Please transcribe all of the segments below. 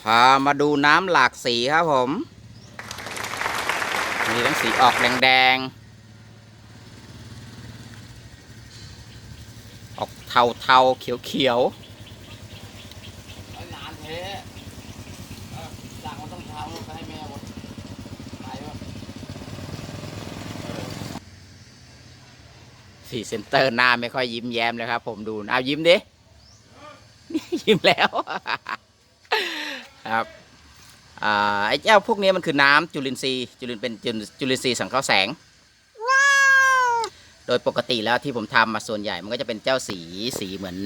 พามาดูน้ำหลากสีครับผม มีทั้งสีออกแดงๆ ออกเทาเทาๆเขียวเขียวนานเทสั่งมันต้องเช้าไปให้แม่หมดไปวะๆสีเซนเตอร์หน้าไม่ค่อยยิ้มแย้มเลยครับผมดูเอายิ้มดิ ยิ้มแล้ว ครับอ่าไอ้เจ้าพวกนี้มันคือน้ำจุลินทรีย์จุลินเป็นจุลจุลินทรีย์สังเคราะห์แสง โดยปกติแล้วที่ผมทำมาส่วนใหญ่มันก็จะเป็นเจ้าสีสีเหมือน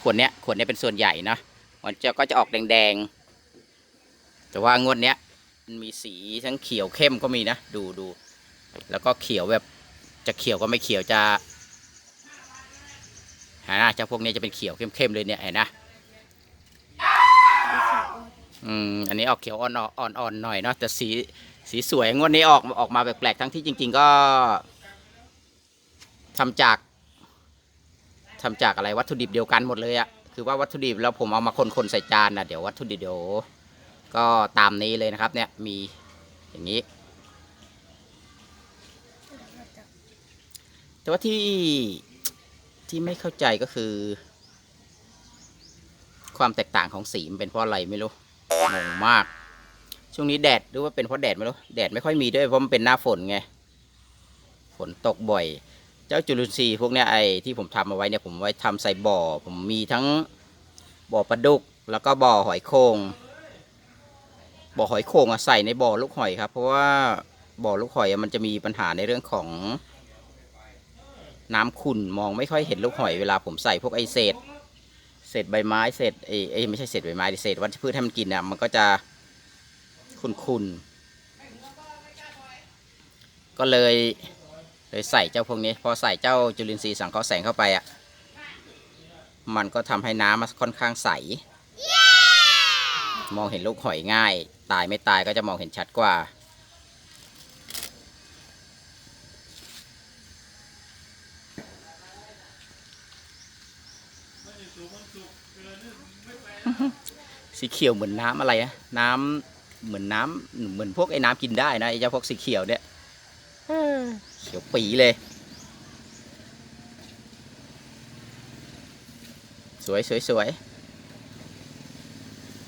ขวดเนี้ยขวดเนี้ยเป็นส่วนใหญ่เนาะมันจะก็จะออกแดงๆ แต่ว่างวดเนี้ยมันมีสีทั้งเขียวเข้มก็มีนะดูดูแล้วก็เขียวแบบจะเขียวก็ไม่เขียวจะเห็นนะเจ้าพวกนี้จะเป็นเขียวเข้มๆเลยเนี่ยเห็นนะ อืมอันนี้ออกเขียวอ่อนๆอ่อนหน่อยเนาะแต่สีสีสวยงวดนี้ออกออกมาแปลกๆทั้งที่จริง ๆ ก็ทำจากทำจากอะไรวัตถุดิบเดียวกันหมดเลยอะคือว่าวัตถุดิบแล้วผมเอามาคนๆใส่จานนะเดี๋ยววัตถุดิบเดี๋ยวก็ตามนี้เลยนะครับ เนี่ยมีอย่างนี้ แต่ว่าที่ที่ไม่เข้าใจก็คือ ความแตกต่างของสีมันเป็นเพราะอะไรไม่รู้ งงมาก ช่วงนี้แดดหรือว่าเป็นเพราะแดดไม่รู้ แดดไม่ค่อยมีด้วยเพราะมันเป็นหน้าฝนไง ฝนตกบ่อย เจ้าจุลินทรีย์พวกเนี้ยไอ้ที่ผมทำเอาไว้เนี่ยผมไว้ทำใส่บ่อ ผมมีทั้งบ่อปลาดุก แล้วก็บ่อหอยโขงบ่อหอยโขงอะใส่ในบ่อลูกหอยครับ เพราะว่าบ่อลูกหอยมันจะมีปัญหาในเรื่องของน้ำขุ่นมองไม่ค่อยเห็นลูกหอยเวลาผมใส่พวกไอเศษ เศษใบไม้เศษไอไอยไม่ใช่เศษใบไม้ดิเศษวัชพืชให้มันกินอะมันก็จะขุ่นๆก็เลยเลยใส่เจ้าพวกนี้ พอใส่เจ้าจุลินทรีย์สังเคราะห์แสงเข้าไปอะมันก็ทำให้น้ำมันค่อนข้างใสมองเห็นลูกหอยง่าย ตายไม่ตายก็จะมองเห็นชัดกว่า สีเขียวเหมือนน้ำอะไรนะน้ำเหมือนน้ำเหมือนพวกไอ้น้ำกินได้นะไอ้เจ้าพวกสีเขียวเนี่ยเขียวปีเลย สวยสวยสวย